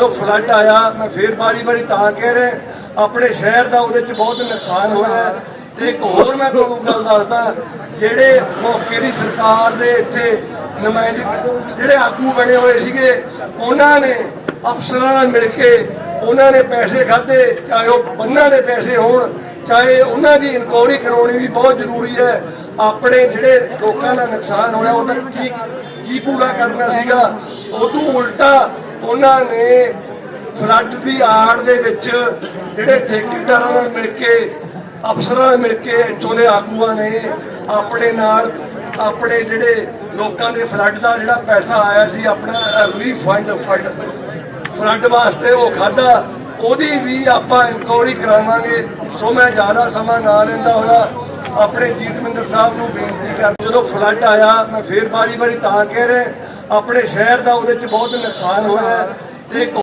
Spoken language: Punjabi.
ਜਦੋਂ ਫਲੱਡ ਆਇਆ, ਮੈਂ ਫੇਰ ਬਾਰੀ-ਬਾਰੀ ਤਾਂ ਕਹਿ ਰਿਹਾ, ਆਪਣੇ ਸ਼ਹਿਰ ਦਾ ਉਹਦੇ ਚ ਬਹੁਤ ਨੁਕਸਾਨ ਹੋਇਆ ਤੇ ਇੱਕ ਹੋਰ ਮੈਂ ਤੁਹਾਨੂੰ ਗੱਲ ਦੱਸਦਾ, ਜਿਹੜੇ ਮੌਕੇ ਦੀ ਸਰਕਾਰ ਦੇ ਇੱਥੇ ਨੁਮਾਇੰਦੇ, ਜਿਹੜੇ ਆਗੂ ਬਣੇ ਹੋਏ ਸੀਗੇ, ਉਹਨਾਂ ਨੇ ਅਫਸਰਾਂ ਨਾਲ ਮਿਲ ਕੇ ਉਹਨਾਂ ਨੇ ਪੈਸੇ ਖਾਦੇ ਚਾਹੇ ਉਹ ਬੰਨਾਂ ਦੇ ਪੈਸੇ ਹੋਣ, ਚਾਹੇ ਉਹਨਾਂ ਦੀ ਇਨਕੁਆਇਰੀ ਕਰਾਉਣੀ ਵੀ ਬਹੁਤ ਜ਼ਰੂਰੀ ਹੈ। ਆਪਣੇ ਜਿਹੜੇ ਲੋਕਾਂ ਦਾ ਨੁਕਸਾਨ ਹੋਇਆ, ਉਹਦਾ ਕੀ ਕੀ ਪੂਰਾ ਕਰਨਾ ਸੀਗਾ ਉਦੋਂ ਉਲਟਾ ਉਹਨਾਂ ਨੇ ਫਲੱਡ ਦੀ ਆੜ ਦੇ ਵਿੱਚ ਜਿਹੜੇ ਠੇਕੇਦਾਰਾਂ ਨਾਲ ਮਿਲ ਕੇ, ਅਫਸਰਾਂ ਨਾਲ ਮਿਲ ਕੇ ਇੱਥੋਂ ਦੇ ਆਗੂਆਂ ਨੇ ਆਪਣੇ ਨਾਲ ਆਪਣੇ ਜਿਹੜੇ ਲੋਕਾਂ ਦੇ ਫਲੱਡ ਦਾ ਜਿਹੜਾ ਪੈਸਾ ਆਇਆ ਸੀ, ਆਪਣਾ ਰਿਲੀਫ ਫੰਡ ਫੰਡ ਫਲੱਡ ਵਾਸਤੇ ਉਹ ਖਾਦਾ ਉਹਦੀ ਵੀ ਆਪਾਂ ਇਨਕੁਆਇਰੀ ਕਰਾਵਾਂਗੇ। ਸੋ ਮੈਂ ਜ਼ਿਆਦਾ ਸਮਾਂ ਨਾ ਲੈਂਦਾ ਹੋਇਆ, ਆਪਣੇ ਜੀਤਮਿੰਦਰ ਸਾਹਿਬ ਨੂੰ ਬੇਨਤੀ ਕਰ ਜਦੋਂ ਫਲੱਡ ਆਇਆ, ਮੈਂ ਫੇਰ ਬਾਰੀ-ਬਾਰੀ ਤਾਂ ਕਹਿ ਰਿਹਾ ਆਪਣੇ ਸ਼ਹਿਰ ਦਾ ਉਹਦੇ ਚ ਬਹੁਤ ਨੁਕਸਾਨ ਹੋਇਆ ਹੈ ਤੇ